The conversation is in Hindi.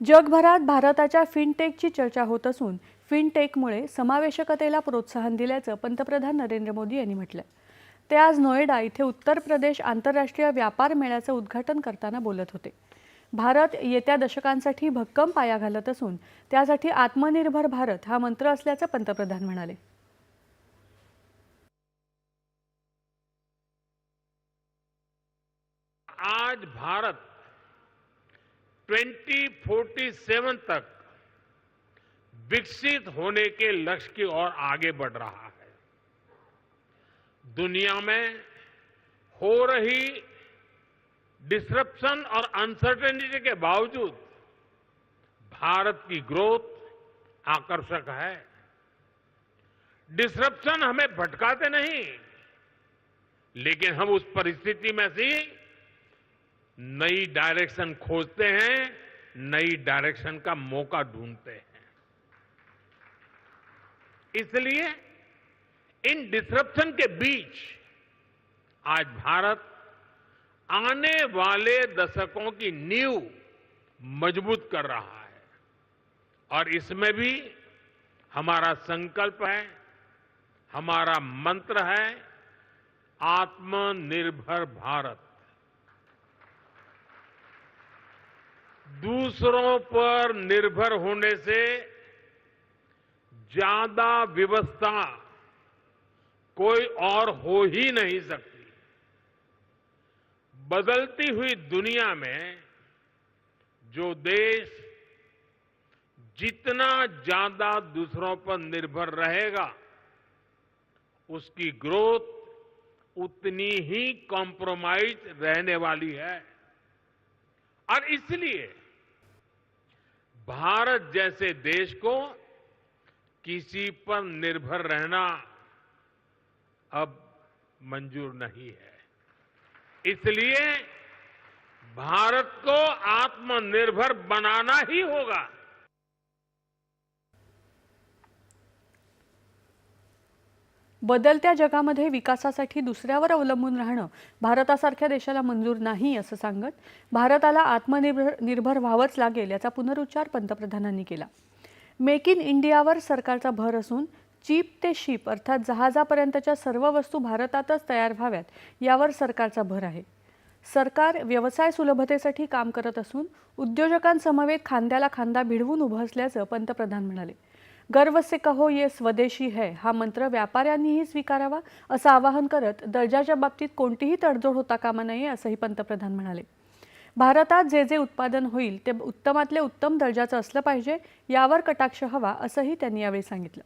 जगभरात भारताच्या फिनटेकची चर्चा होत असून फिनटेकमुळे समावेशकतेला प्रोत्साहन दिल्याचं पंतप्रधान नरेंद्र मोदी यांनी म्हटलं ते आज नोएडा इथे उत्तर प्रदेश आंतरराष्ट्रीय व्यापार मेळ्याचं उद्घाटन करताना बोलत होते. भारत येत्या दशकांसाठी भक्कम पाया घालत असून त्यासाठी आत्मनिर्भर भारत हा मंत्र असल्याचं पंतप्रधान म्हणाले. आज भारत 2047 तक विकसित होने के लक्ष्य की ओर आगे बढ़ रहा है। दुनिया में हो रही डिसरप्शन और अनसर्टेनिटी के बावजूद भारत की ग्रोथ आकर्षक है। डिसरप्शन हमें भटकाते नहीं, लेकिन हम उस परिस्थिति में से नई डायरेक्शन खोजते हैं, नई डायरेक्शन का मौका ढूंढते हैं। इसलिए इन डिसरप्शन के बीच आज भारत आने वाले दशकों की नींव मज़बूत कर रहा है। और इसमें भी हमारा संकल्प है, हमारा मंत्र है, आत्मनिर्भर भारत। दूसरों पर निर्भर होने से ज़्यादा व्यवस्था कोई और हो ही नहीं सकती। बदलती हुई दुनिया में जो देश जितना ज़्यादा दूसरों पर निर्भर रहेगा, उसकी ग्रोथ उतनी ही कॉम्प्रोमाइज रहने वाली है। और इसलिए भारत जैसे देश को किसी पर निर्भर रहना अब मंजूर नहीं है। इसलिए भारत को आत्मनिर्भर बनाना ही होगा। बदलत्या जगामध्ये विकासासाठी दुसऱ्यावर अवलंबून राहणं भारतासारख्या देशाला मंजूर नाही असं सांगत भारताला आत्मनिर्भर निर्भर व्हावंच लागेल याचा पुनरुच्चार पंतप्रधानांनी केला. मेक इन इंडियावर सरकारचा भर असून चीप ते शिप अर्थात जहाजापर्यंतच्या सर्व वस्तू भारतातच तयार व्हाव्यात यावर सरकारचा भर आहे. सरकार व्यवसाय सुलभतेसाठी काम करत असून उद्योजकांसमवेत खांद्याला खांदा भिडवून उभं असल्याचं पंतप्रधान म्हणाले. गर्व से कहो ये स्वदेशी है. हा मंत्र व्यापाऱ्यांनीही स्वीकारावा असं आवाहन करत दर्जाच्या बाबतीत कोणतीही तडजोड होता कामा नये असंही पंतप्रधान म्हणाले. भारतात जे जे उत्पादन होईल ते उत्तमातले उत्तम दर्जाचं असलं पाहिजे यावर कटाक्ष हवा असंही त्यांनी यावेळी सांगितलं.